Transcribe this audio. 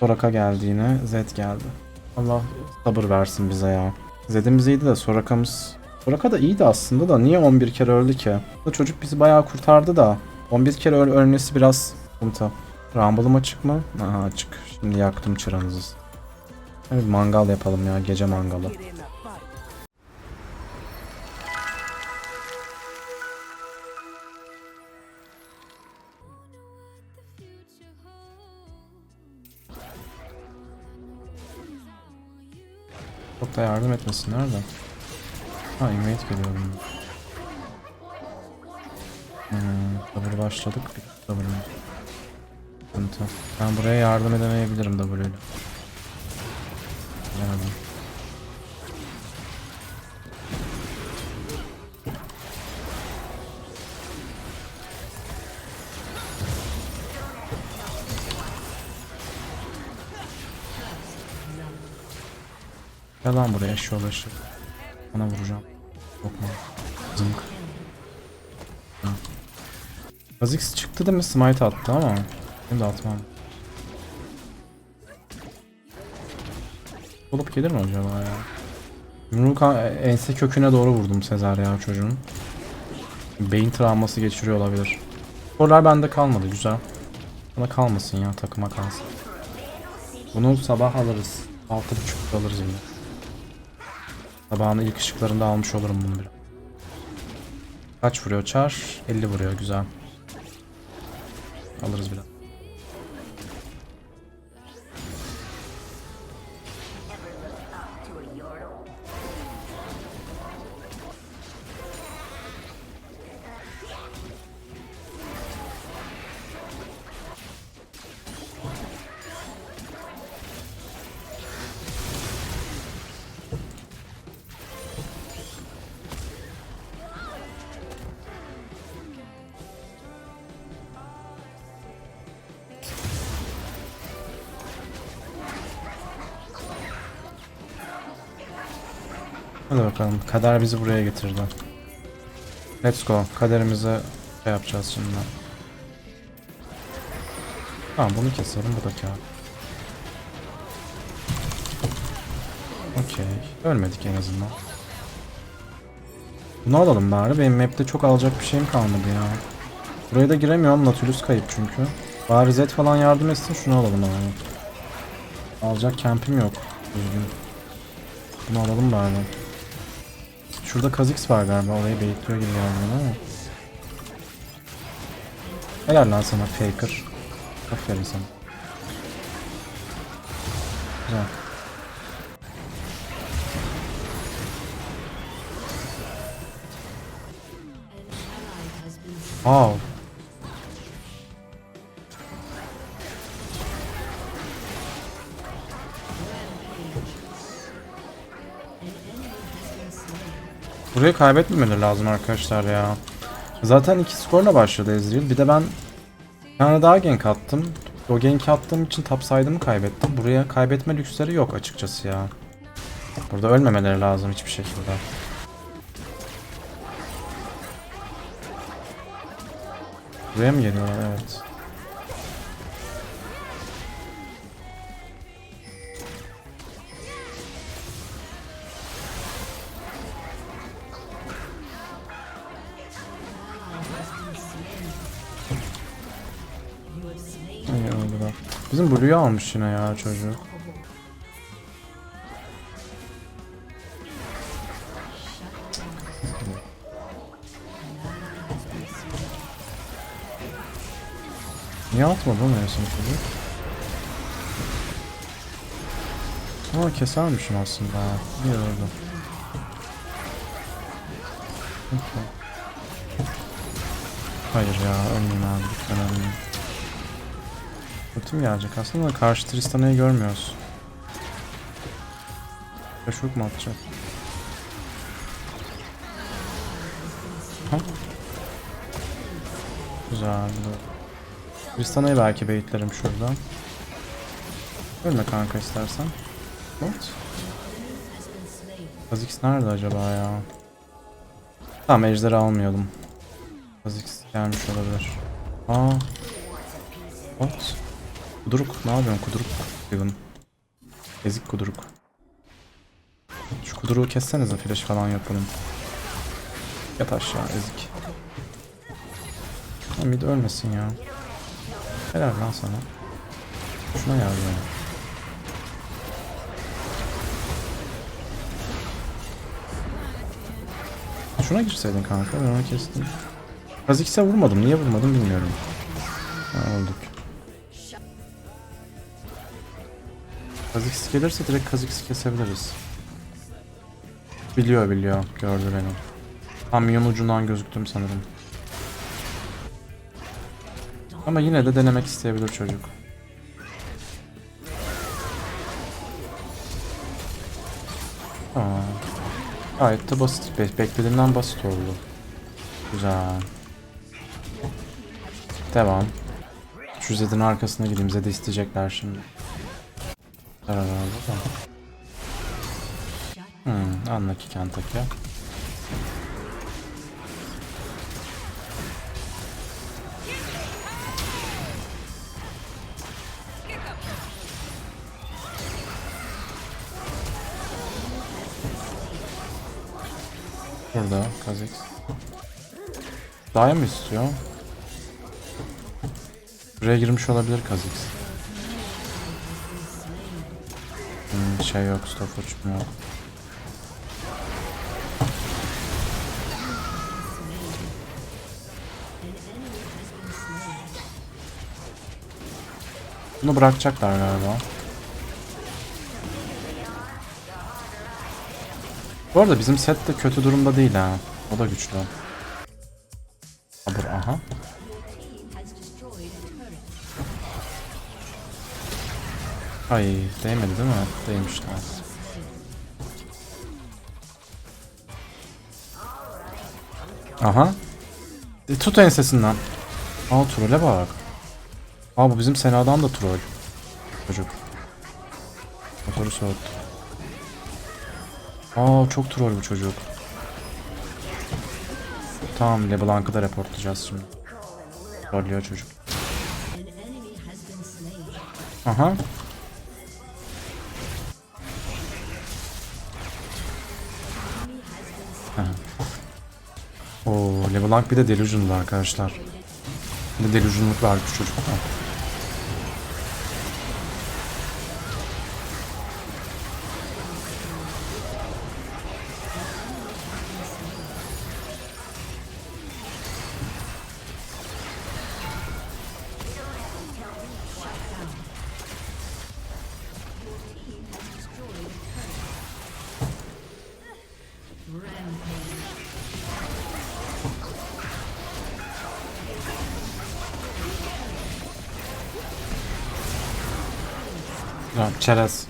Soraka geldi yine. Zed geldi. Allah sabır versin bize ya. Zed'imiz iyiydi de Soraka'mız... Soraka da iyiydi aslında da niye 11 kere öldü ki? Bu çocuk bizi bayağı kurtardı da. 11 kere öl ölmesi biraz sıkıntı. Rumble'ım açık mı? Aha açık. Şimdi yaktım çıranızı. Bir mangal yapalım ya gece mangalı. Çok da yardım etmesinler de. Ha invade geliyorum. Hmm, double başladık. Double. Sıkıntı. Ben buraya yardım edemeyebilirim W ile. Yardım. Gel lan buraya eşya başı. Ona vuracağım. Yok mu? Zınk. Ha. Kha'Zix çıktı değil mi? Smite attı ama. Benim de atmam. Olup gelir mi acaba ya? Yumruk ha- ense köküne doğru vurdum Sezar ya çocuğun. Beyin travması geçiriyor olabilir. Skorlar bende kalmadı güzel. Bana kalmasın ya takıma kalsın. Bunu sabah alırız. 6.30'da alırız yine. Sabahın ilk ışıklarında almış olurum bunu bir. Kaç vuruyor çar? 50 vuruyor güzel. Alırız biraz. Hadi bakalım. Kader bizi buraya getirdi. Let's go. Kaderimize şey yapacağız şimdi. Tamam bunu keselim. Bu da kâr. Okey. Ölmedik en azından. Bunu alalım bari. Benim map'te çok alacak bir şeyim kalmadı ya. Buraya da giremiyorum. Nautilus kayıp çünkü. Bari Zed falan yardım etsin. Şunu alalım abi. Alacak camp'im yok. Düzgün. Bunu alalım bari. Şurada Kha'Zix var galiba. Orayı bekliyor gibi geldi ama. Helal lan sana Faker. Aferin sana. Güzel. Wow. Burayı kaybetmemeleri lazım arkadaşlar ya. Zaten iki skorla başladı Ezreal. Bir de ben bir tane daha gank attım. O gank attığım için top side'ımı kaybettim. Buraya kaybetme lüksleri yok açıkçası ya. Burada ölmemeleri lazım hiçbir şekilde. Buraya mı geliyorlar? Evet. Bizim Blue'yu almış yine ya çocuk. Niye atmadı onu Ersin çocuk? Ama kesermişim aslında. Oldu. Okey. Hayır ya ölmeyeyim abi ölmeyeyim. Ultim gelecek aslında da karşı Tristana'yı görmüyoruz. Kaşuk mu atacak? Güzel. Tristana'yı belki baitlerim şuradan. Ölme kanka istersen. What? Kha'Zix nerede acaba ya? Tamam ejderi almayalım. Kha'Zix gelmiş olabilir. Aa. What? Kuduruk ne yapıyorsun kuduruk? Steven. Ezik kuduruk. Şu kuduruğu kessenize flash falan yapalım. Yat aşağı ezik. Lan mid ölmesin ya. Helal lan sana. Şuna yardım edin. Şuna girseydin kanka ben onu kestim. Kha'Zix'e vurmadım. Niye vurmadım bilmiyorum. Ha, öldük. Kha'Zix gelirse direkt Kha'Zix'i kesebiliriz. Biliyor biliyor. Gördü beni. Tam minyon ucundan gözüktüm sanırım. Ama yine de denemek isteyebilir çocuk. Tamam. Gayet de basit. Be beklediğimden basit oldu. Güzel. Devam. Şu Zed'in arkasına gideyim. Zed'i isteyecekler şimdi. Herhalde da. Hmm, anla ki Kentucky. Burada Kazix. Daha mı istiyor? Buraya girmiş olabilir Kazix. Şey yok, stopwatch mu yok. Bunu bırakacaklar galiba. Bu arada bizim set de kötü durumda değil ha. O da güçlü. Ay değmedi değil mi? Değmiş tamam. Aha. E, tut ensesinden. Aa trolle bak. Aa bu bizim Sena'dan da troll. Çocuk. Motoru soğuttu. Aa çok troll bu çocuk. Tamam LeBlanc'ı da reportlayacağız şimdi. Trollüyor çocuk. Aha. Oo, LeBlanc bir de delusion'da arkadaşlar. Bir de delusion'luk var bu çocukta. Ya çerez.